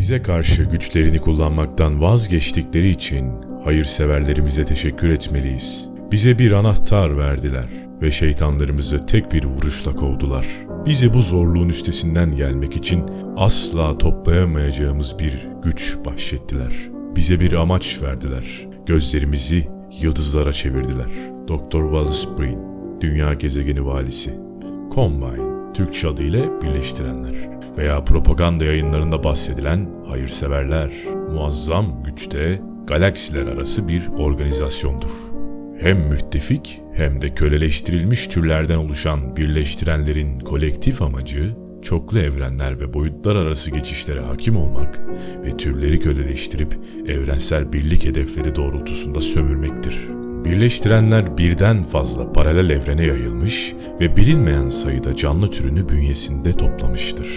Bize karşı güçlerini kullanmaktan vazgeçtikleri için hayırseverlerimize teşekkür etmeliyiz. Bize bir anahtar verdiler ve şeytanlarımızı tek bir vuruşla kovdular. Bizi bu zorluğun üstesinden gelmek için asla toplayamayacağımız bir güç bahşettiler. Bize bir amaç verdiler. Gözlerimizi yıldızlara çevirdiler. Dr. Wallace Breen, Dünya Gezegeni Valisi. Combine, Türkçe adıyla birleştirenler veya propaganda yayınlarında bahsedilen hayırseverler, muazzam güçte galaksiler arası bir organizasyondur. Hem müttefik hem de köleleştirilmiş türlerden oluşan birleştirenlerin kolektif amacı, çoklu evrenler ve boyutlar arası geçişlere hakim olmak ve türleri köleleştirip evrensel birlik hedefleri doğrultusunda sömürmektir. Birleştirenler birden fazla paralel evrene yayılmış ve bilinmeyen sayıda canlı türünü bünyesinde toplamıştır.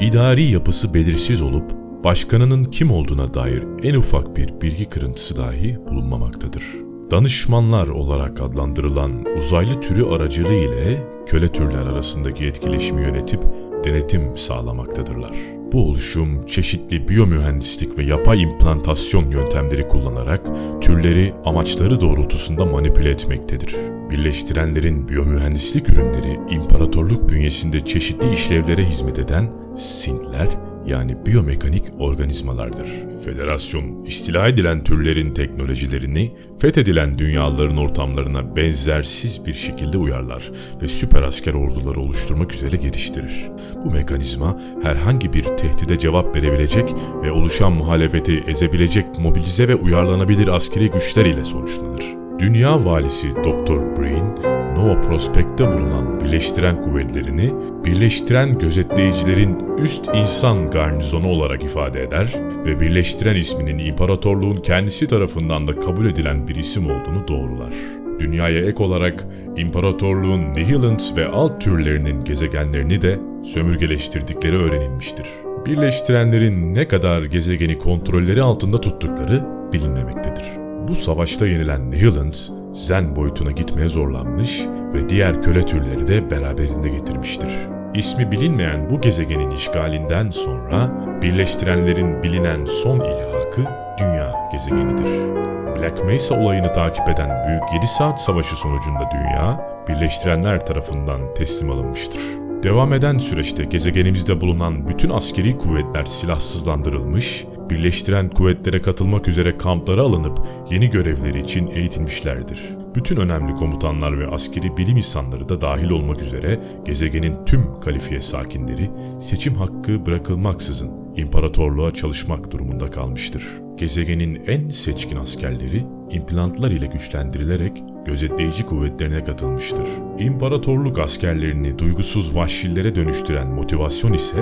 İdari yapısı belirsiz olup başkanının kim olduğuna dair en ufak bir bilgi kırıntısı dahi bulunmamaktadır. Danışmanlar olarak adlandırılan uzaylı türü aracılığı ile köle türler arasındaki etkileşimi yönetip denetim sağlamaktadırlar. Bu oluşum çeşitli biyomühendislik ve yapay implantasyon yöntemleri kullanarak türleri amaçları doğrultusunda manipüle etmektedir. Birleştirenlerin biyomühendislik ürünleri imparatorluk bünyesinde çeşitli işlevlere hizmet eden sintler yani biyomekanik organizmalardır. Federasyon, istila edilen türlerin teknolojilerini fethedilen dünyaların ortamlarına benzersiz bir şekilde uyarlar ve süper asker orduları oluşturmak üzere geliştirir. Bu mekanizma herhangi bir tehdide cevap verebilecek ve oluşan muhalefeti ezebilecek mobilize ve uyarlanabilir askeri güçler ile sonuçlanır. Dünya valisi Dr. Breen, Nova Prospect'te bulunan birleştiren kuvvetlerini birleştiren gözetleyicilerin üst insan garnizonu olarak ifade eder ve birleştiren isminin imparatorluğun kendisi tarafından da kabul edilen bir isim olduğunu doğrular. Dünyaya ek olarak imparatorluğun Nihilants ve alt türlerinin gezegenlerini de sömürgeleştirdikleri öğrenilmiştir. Birleştirenlerin ne kadar gezegeni kontrolleri altında tuttukları bilinmemektedir. Bu savaşta yenilen Nihilants, Zen boyutuna gitmeye zorlanmış ve diğer köle türleri de beraberinde getirmiştir. İsmi bilinmeyen bu gezegenin işgalinden sonra birleştirenlerin bilinen son ilhakı Dünya gezegenidir. Black Mesa olayını takip eden Büyük 7 Saat Savaşı sonucunda Dünya, birleştirenler tarafından teslim alınmıştır. Devam eden süreçte gezegenimizde bulunan bütün askeri kuvvetler silahsızlandırılmış, birleştiren kuvvetlere katılmak üzere kamplara alınıp yeni görevleri için eğitilmişlerdir. Bütün önemli komutanlar ve askeri bilim insanları da dahil olmak üzere gezegenin tüm kalifiye sakinleri seçim hakkı bırakılmaksızın imparatorluğa çalışmak durumunda kalmıştır. Gezegenin en seçkin askerleri implantlar ile güçlendirilerek gözetleyici kuvvetlerine katılmıştır. İmparatorluk askerlerini duygusuz vahşillere dönüştüren motivasyon ise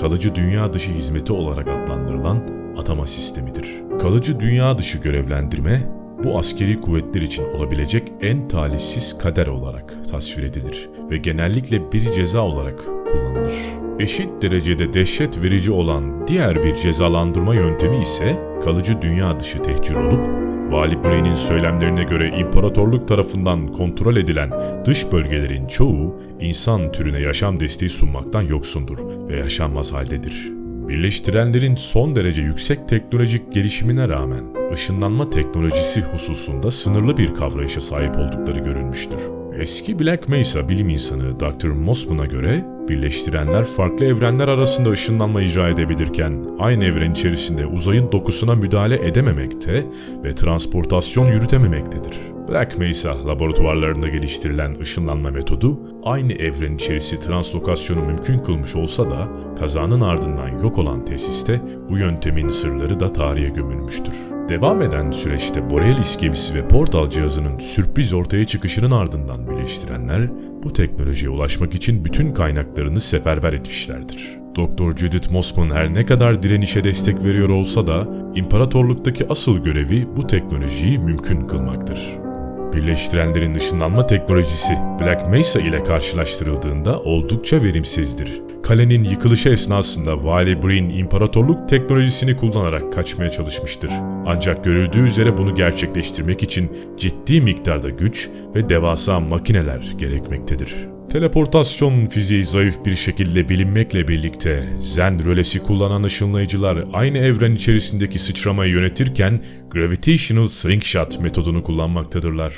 kalıcı dünya dışı hizmeti olarak adlandırılan atama sistemidir. Kalıcı dünya dışı görevlendirme bu askeri kuvvetler için olabilecek en talihsiz kader olarak tasvir edilir ve genellikle bir ceza olarak kullanılır. Eşit derecede dehşet verici olan diğer bir cezalandırma yöntemi ise kalıcı dünya dışı tehcir olup Vali Bray'nin söylemlerine göre imparatorluk tarafından kontrol edilen dış bölgelerin çoğu insan türüne yaşam desteği sunmaktan yoksundur ve yaşanmaz haldedir. Birleştirenlerin son derece yüksek teknolojik gelişimine rağmen ışınlanma teknolojisi hususunda sınırlı bir kavrayışa sahip oldukları görülmüştür. Eski Black Mesa bilim insanı Dr. Mossman'a göre birleştirenler farklı evrenler arasında ışınlanma icra edebilirken aynı evren içerisinde uzayın dokusuna müdahale edememekte ve transportasyon yürütememektedir. Black Mesa laboratuvarlarında geliştirilen ışınlanma metodu aynı evren içerisi translokasyonu mümkün kılmış olsa da kazanın ardından yok olan tesiste bu yöntemin sırları da tarihe gömülmüştür. Devam eden süreçte Borealis gemisi ve portal cihazının sürpriz ortaya çıkışının ardından birleştirenler bu teknolojiye ulaşmak için bütün kaynaklarını seferber etmişlerdir. Dr. Judith Mossman her ne kadar direnişe destek veriyor olsa da imparatorluktaki asıl görevi bu teknolojiyi mümkün kılmaktır. Birleştirenlerin ışınlanma teknolojisi Black Mesa ile karşılaştırıldığında oldukça verimsizdir. Kalenin yıkılışı esnasında Vali Breen imparatorluk teknolojisini kullanarak kaçmaya çalışmıştır. Ancak görüldüğü üzere bunu gerçekleştirmek için ciddi miktarda güç ve devasa makineler gerekmektedir. Teleportasyon fiziği zayıf bir şekilde bilinmekle birlikte Zen rölesi kullanan ışınlayıcılar aynı evren içerisindeki sıçramayı yönetirken Gravitational Slingshot metodunu kullanmaktadırlar.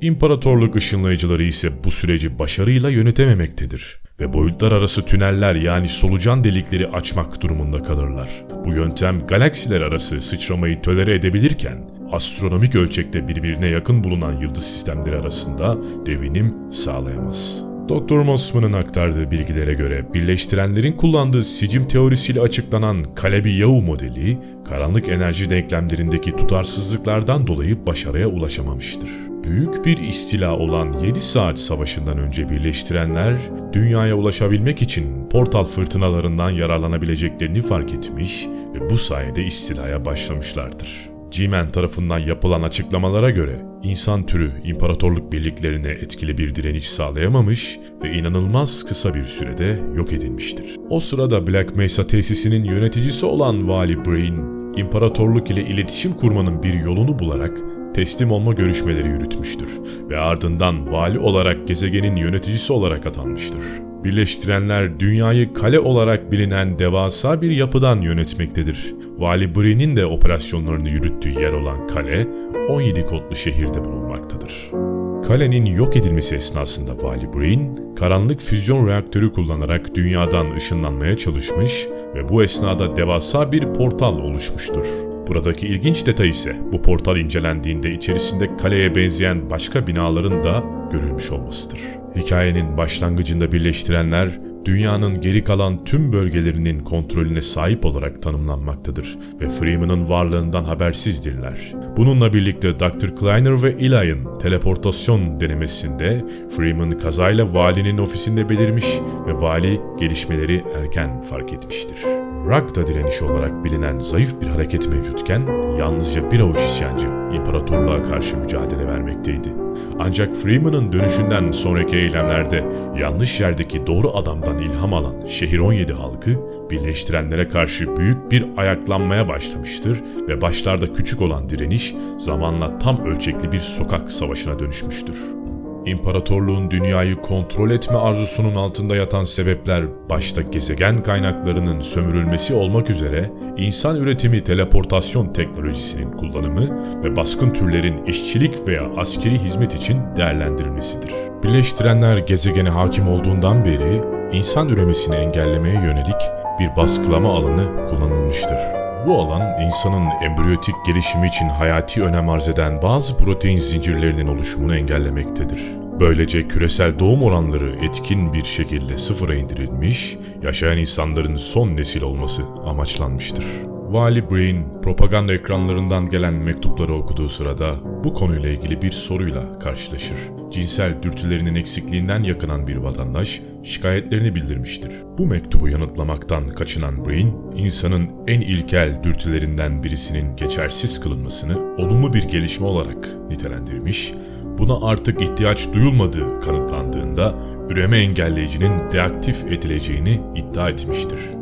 İmparatorluk ışınlayıcıları ise bu süreci başarıyla yönetememektedir ve boyutlar arası tüneller yani solucan delikleri açmak durumunda kalırlar. Bu yöntem galaksiler arası sıçramayı tölere edebilirken astronomik ölçekte birbirine yakın bulunan yıldız sistemleri arasında devinim sağlayamaz. Dr. Mossman'ın aktardığı bilgilere göre birleştirenlerin kullandığı sicim teorisiyle açıklanan Kalebi-Yau modeli, karanlık enerji denklemlerindeki tutarsızlıklardan dolayı başarıya ulaşamamıştır. Büyük bir istila olan 7 saat savaşından önce birleştirenler, dünyaya ulaşabilmek için portal fırtınalarından yararlanabileceklerini fark etmiş ve bu sayede istilaya başlamışlardır. G-Man tarafından yapılan açıklamalara göre insan türü imparatorluk birliklerine etkili bir direniş sağlayamamış ve inanılmaz kısa bir sürede yok edilmiştir. O sırada Black Mesa tesisinin yöneticisi olan Vali Brain, imparatorluk ile iletişim kurmanın bir yolunu bularak teslim olma görüşmeleri yürütmüştür ve ardından vali olarak gezegenin yöneticisi olarak atanmıştır. Birleştirenler dünyayı kale olarak bilinen devasa bir yapıdan yönetmektedir. Vali Breen'in de operasyonlarını yürüttüğü yer olan kale 17 kodlu şehirde bulunmaktadır. Kalenin yok edilmesi esnasında Vali Breen, karanlık füzyon reaktörü kullanarak dünyadan ışınlanmaya çalışmış ve bu esnada devasa bir portal oluşmuştur. Buradaki ilginç detay ise bu portal incelendiğinde içerisinde kaleye benzeyen başka binaların da görülmüş olmasıdır. Hikayenin başlangıcında birleştirenler dünyanın geri kalan tüm bölgelerinin kontrolüne sahip olarak tanımlanmaktadır ve Freeman'ın varlığından habersizdirler. Bununla birlikte Dr. Kleiner ve Eli'ın teleportasyon denemesinde Freeman kazayla valinin ofisinde belirmiş ve vali gelişmeleri erken fark etmiştir. Ragda direnişi olarak bilinen zayıf bir hareket mevcutken yalnızca bir avuç isyancı imparatorluğa karşı mücadele vermekteydi. Ancak Freeman'ın dönüşünden sonraki eylemlerde yanlış yerdeki doğru adamdan ilham alan şehir 17 halkı birleştirenlere karşı büyük bir ayaklanmaya başlamıştır ve başlarda küçük olan direniş zamanla tam ölçekli bir sokak savaşına dönüşmüştür. İmparatorluğun dünyayı kontrol etme arzusunun altında yatan sebepler başta gezegen kaynaklarının sömürülmesi olmak üzere insan üretimi teleportasyon teknolojisinin kullanımı ve baskın türlerin işçilik veya askeri hizmet için değerlendirilmesidir. Birleştirenler gezegene hakim olduğundan beri insan üremesini engellemeye yönelik bir baskılama alanı kullanılmıştır. Bu alan insanın embriyotik gelişimi için hayati önem arz eden bazı protein zincirlerinin oluşumunu engellemektedir. Böylece küresel doğum oranları etkin bir şekilde sıfıra indirilmiş, yaşayan insanların son nesil olması amaçlanmıştır. Vali Brain, propaganda ekranlarından gelen mektupları okuduğu sırada bu konuyla ilgili bir soruyla karşılaşır. Cinsel dürtülerinin eksikliğinden yakınan bir vatandaş şikayetlerini bildirmiştir. Bu mektubu yanıtlamaktan kaçınan Brain, insanın en ilkel dürtülerinden birisinin geçersiz kılınmasını olumlu bir gelişme olarak nitelendirmiş, buna artık ihtiyaç duyulmadığı kanıtlandığında üreme engelleyicinin deaktif edileceğini iddia etmiştir.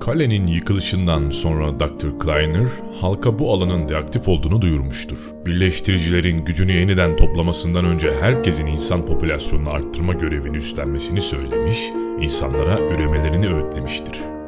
Kalenin yıkılışından sonra Dr. Kleiner, halka bu alanın deaktif olduğunu duyurmuştur. Birleştiricilerin gücünü yeniden toplamasından önce herkesin insan popülasyonunu arttırma görevini üstlenmesini söylemiş, insanlara üremelerini öğütlemiştir.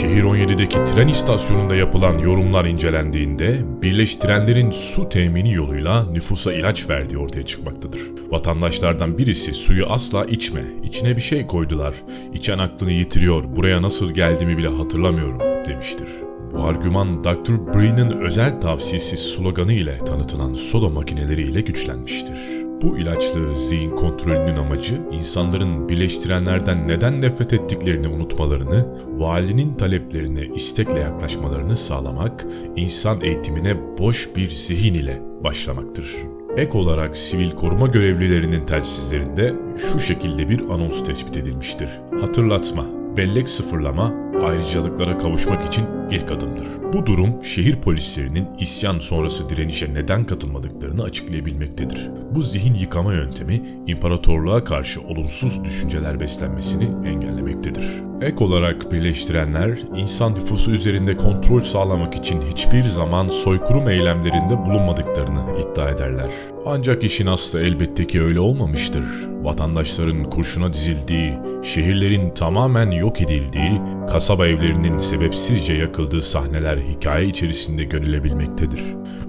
Şehir 17'deki tren istasyonunda yapılan yorumlar incelendiğinde birleştirenlerin su temini yoluyla nüfusa ilaç verdiği ortaya çıkmaktadır. Vatandaşlardan birisi suyu asla içme, içine bir şey koydular, içen aklını yitiriyor, buraya nasıl geldiğimi bile hatırlamıyorum demiştir. Bu argüman Dr. Breen'in özel tavsiyesi sloganı ile tanıtılan soda makineleri ile güçlenmiştir. Bu ilaçlı zihin kontrolünün amacı insanların birleştirenlerden neden nefret ettiklerini unutmalarını, valinin taleplerine istekle yaklaşmalarını sağlamak, insan eğitimine boş bir zihin ile başlamaktır. Ek olarak sivil koruma görevlilerinin telsizlerinde şu şekilde bir anons tespit edilmiştir. Hatırlatma, bellek sıfırlama, ayrıcalıklara kavuşmak için ilk adımdır. Bu durum şehir polislerinin isyan sonrası direnişe neden katılmadıklarını açıklayabilmektedir. Bu zihin yıkama yöntemi imparatorluğa karşı olumsuz düşünceler beslenmesini engellemektedir. Ek olarak birleştirenler insan nüfusu üzerinde kontrol sağlamak için hiçbir zaman soykırım eylemlerinde bulunmadıklarını iddia ederler. Ancak işin aslı elbette ki öyle olmamıştır. Vatandaşların kurşuna dizildiği, şehirlerin tamamen yok edildiği, kasaba evlerinin sebepsizce yakıldığı sahneler hikaye içerisinde görülebilmektedir.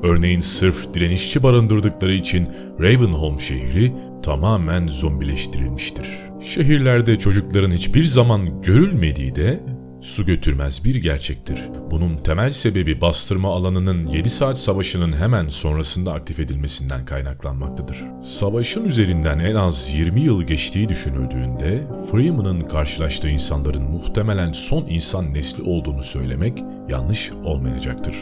Örneğin sırf direnişçi barındırdıkları için Ravenholm şehri tamamen zombileştirilmiştir. Şehirlerde çocukların hiçbir zaman görülmediği de su götürmez bir gerçektir. Bunun temel sebebi bastırma alanının 7 saat savaşının hemen sonrasında aktif edilmesinden kaynaklanmaktadır. Savaşın üzerinden en az 20 yıl geçtiği düşünüldüğünde Freeman'ın karşılaştığı insanların muhtemelen son insan nesli olduğunu söylemek yanlış olmayacaktır.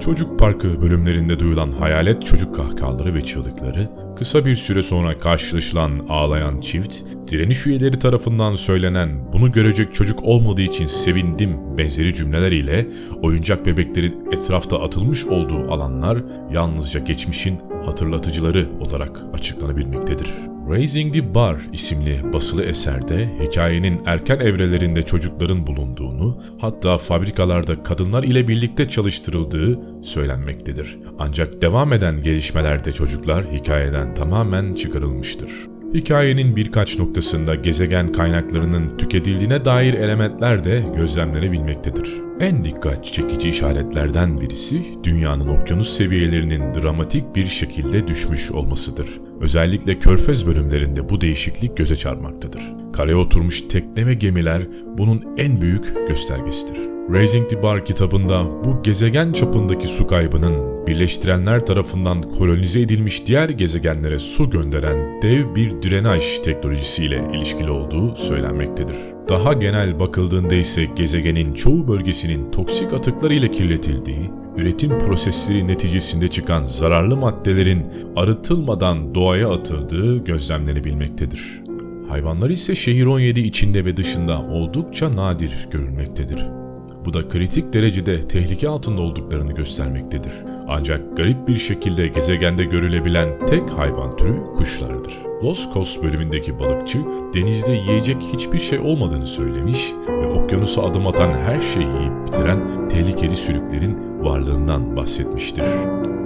Çocuk Parkı bölümlerinde duyulan hayalet çocuk kahkahaları ve çığlıkları, kısa bir süre sonra karşılaşılan ağlayan çift, direniş üyeleri tarafından söylenen bunu görecek çocuk olmadığı için sevindim benzeri cümleler ile oyuncak bebeklerin etrafta atılmış olduğu alanlar yalnızca geçmişin hatırlatıcıları olarak açıklanabilmektedir. Raising the Bar isimli basılı eserde hikayenin erken evrelerinde çocukların bulunduğunu, hatta fabrikalarda kadınlar ile birlikte çalıştırıldığı söylenmektedir. Ancak devam eden gelişmelerde çocuklar hikayeden tamamen çıkarılmıştır. Hikayenin birkaç noktasında gezegen kaynaklarının tüketildiğine dair elementler de gözlemlenebilmektedir. En dikkat çekici işaretlerden birisi dünyanın okyanus seviyelerinin dramatik bir şekilde düşmüş olmasıdır. Özellikle körfez bölümlerinde bu değişiklik göze çarpmaktadır. Karaya oturmuş tekne ve gemiler bunun en büyük göstergesidir. Raising the Bar kitabında bu gezegen çapındaki su kaybının birleştirenler tarafından kolonize edilmiş diğer gezegenlere su gönderen dev bir drenaj teknolojisiyle ilişkili olduğu söylenmektedir. Daha genel bakıldığında ise gezegenin çoğu bölgesinin toksik atıklarıyla kirletildiği, üretim prosesleri neticesinde çıkan zararlı maddelerin arıtılmadan doğaya atıldığı gözlemlenebilmektedir. Hayvanlar ise şehir 17 içinde ve dışında oldukça nadir görülmektedir. Bu da kritik derecede tehlike altında olduklarını göstermektedir. Ancak garip bir şekilde gezegende görülebilen tek hayvan türü kuşlardır. Los Kos bölümündeki balıkçı denizde yiyecek hiçbir şey olmadığını söylemiş ve okyanusa adım atan her şeyi yiyip bitiren tehlikeli sülüklerin varlığından bahsetmiştir.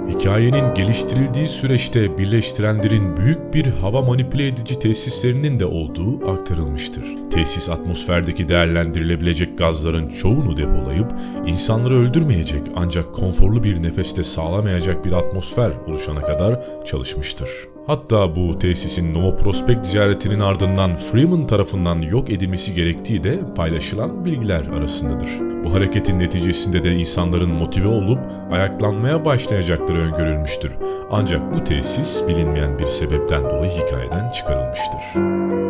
Hikayenin geliştirildiği süreçte birleştirenlerin büyük bir hava manipüle edici tesislerinin de olduğu aktarılmıştır. Tesis atmosferdeki değerlendirilebilecek gazların çoğunu depolayıp insanları öldürmeyecek ancak konforlu bir nefeste sağlamayacak bir atmosfer oluşana kadar çalışmıştır. Hatta bu tesisin Nova Prospekt ticaretinin ardından Freeman tarafından yok edilmesi gerektiği de paylaşılan bilgiler arasındadır. Bu hareketin neticesinde de insanların motive olup ayaklanmaya başlayacakları öngörülmüştür. Ancak bu tesis bilinmeyen bir sebepten dolayı hikayeden çıkarılmıştır.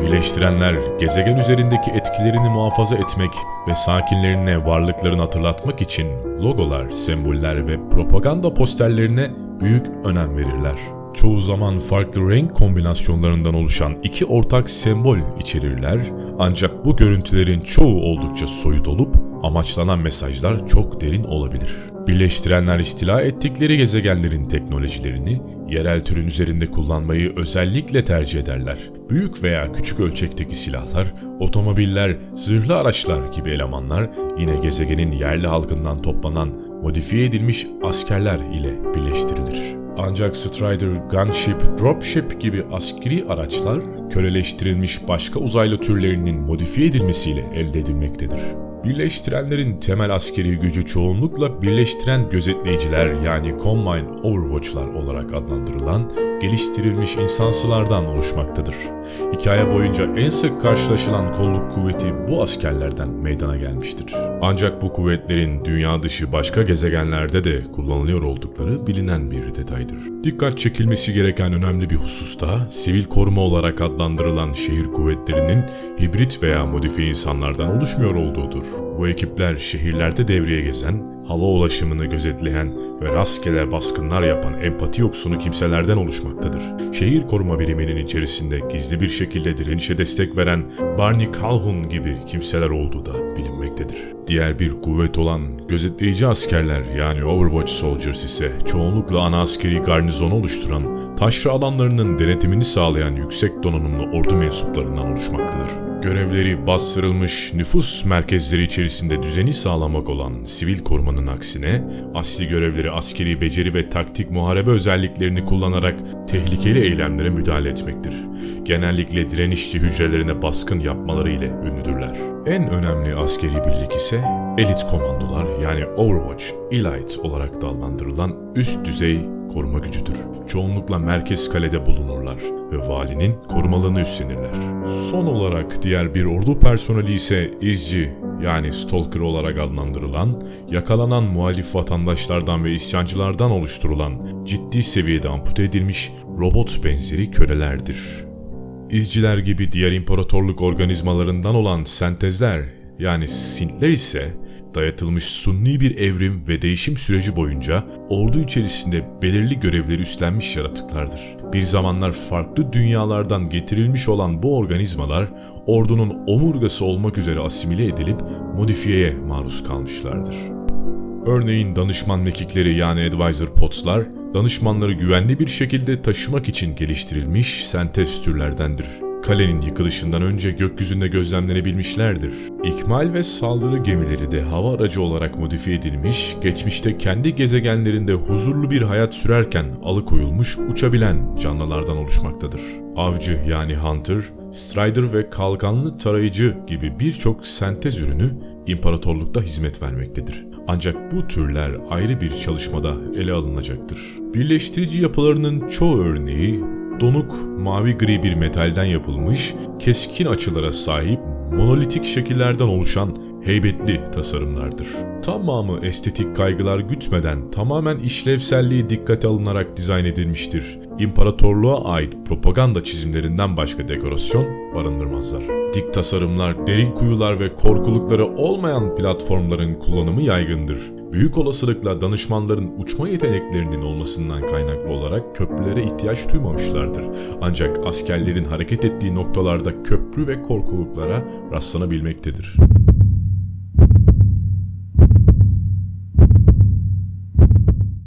Birleştirenler gezegen üzerindeki etkilerini muhafaza etmek ve sakinlerine varlıklarını hatırlatmak için logolar, semboller ve propaganda posterlerine büyük önem verirler çoğu zaman farklı renk kombinasyonlarından oluşan iki ortak sembol içerirler ancak bu görüntülerin çoğu oldukça soyut olup amaçlanan mesajlar çok derin olabilir. Birleştirenler istila ettikleri gezegenlerin teknolojilerini yerel türün üzerinde kullanmayı özellikle tercih ederler. Büyük veya küçük ölçekteki silahlar, otomobiller, zırhlı araçlar gibi elemanlar yine gezegenin yerli halkından toplanan modifiye edilmiş askerler ile birleştirilir. Ancak Strider, Gunship, Dropship gibi askeri araçlar köleleştirilmiş başka uzaylı türlerinin modifiye edilmesiyle elde edilmektedir. Birleştirenlerin temel askeri gücü çoğunlukla birleştiren gözetleyiciler yani Combine Overwatch'lar olarak adlandırılan geliştirilmiş insansılardan oluşmaktadır. Hikaye boyunca en sık karşılaşılan kolluk kuvveti bu askerlerden meydana gelmiştir. Ancak bu kuvvetlerin dünya dışı başka gezegenlerde de kullanılıyor oldukları bilinen bir detaydır. Dikkat çekilmesi gereken önemli bir hususta sivil koruma olarak adlandırılan şehir kuvvetlerinin hibrit veya modifiye insanlardan oluşmuyor olduğudur. Bu ekipler şehirlerde devreye gezen, hava ulaşımını gözetleyen ve rastgele baskınlar yapan empati yoksunu kimselerden oluşmaktadır. Şehir koruma biriminin içerisinde gizli bir şekilde direnişe destek veren Barney Calhoun gibi kimseler olduğu da bilinmektedir. Diğer bir kuvvet olan gözetleyici askerler yani Overwatch Soldiers ise çoğunlukla ana askeri garnizonu oluşturan, taşra alanlarının denetimini sağlayan yüksek donanımlı ordu mensuplarından oluşmaktadır. Görevleri bastırılmış nüfus merkezleri içerisinde düzeni sağlamak olan sivil korumanın aksine, asli görevleri askeri beceri ve taktik muharebe özelliklerini kullanarak tehlikeli eylemlere müdahale etmektir. Genellikle direnişçi hücrelerine baskın yapmaları ile ünlüdürler. En önemli askeri birlik ise elit komandolar yani Overwatch Elite olarak da adlandırılan üst düzey koruma gücüdür. Çoğunlukla merkez kalede bulunurlar ve valinin korumalığını üstlenirler. Son olarak diğer bir ordu personeli ise izci yani stalker olarak adlandırılan, yakalanan muhalif vatandaşlardan ve isyancılardan oluşturulan ciddi seviyede ampute edilmiş robot benzeri kölelerdir. İzciler gibi diğer imparatorluk organizmalarından olan sentezler yani sintler ise dayatılmış sunni bir evrim ve değişim süreci boyunca ordu içerisinde belirli görevleri üstlenmiş yaratıklardır. Bir zamanlar farklı dünyalardan getirilmiş olan bu organizmalar ordunun omurgası olmak üzere asimile edilip modifiyeye maruz kalmışlardır. Örneğin danışman mekikleri yani advisor potslar, danışmanları güvenli bir şekilde taşımak için geliştirilmiş sentez türlerdendir. Kalenin yıkılışından önce gökyüzünde gözlemlenebilmişlerdir. İkmal ve saldırı gemileri de hava aracı olarak modifiye edilmiş, geçmişte kendi gezegenlerinde huzurlu bir hayat sürerken alıkoyulmuş uçabilen canlılardan oluşmaktadır. Avcı yani hunter, strider ve kalkanlı tarayıcı gibi birçok sentez ürünü imparatorlukta hizmet vermektedir. Ancak bu türler ayrı bir çalışmada ele alınacaktır. Birleştirici yapılarının çoğu örneği donuk mavi gri bir metalden yapılmış, keskin açılara sahip monolitik şekillerden oluşan heybetli tasarımlardır. Tamamı estetik kaygılar gütmeden tamamen işlevselliği dikkate alınarak dizayn edilmiştir. İmparatorluğa ait propaganda çizimlerinden başka dekorasyon barındırmazlar. Dik tasarımlar, derin kuyular ve korkulukları olmayan platformların kullanımı yaygındır. Büyük olasılıkla danışmanların uçma yeteneklerinin olmasından kaynaklı olarak köprülere ihtiyaç duymamışlardır. Ancak askerlerin hareket ettiği noktalarda köprü ve korkuluklara rastlanabilmektedir.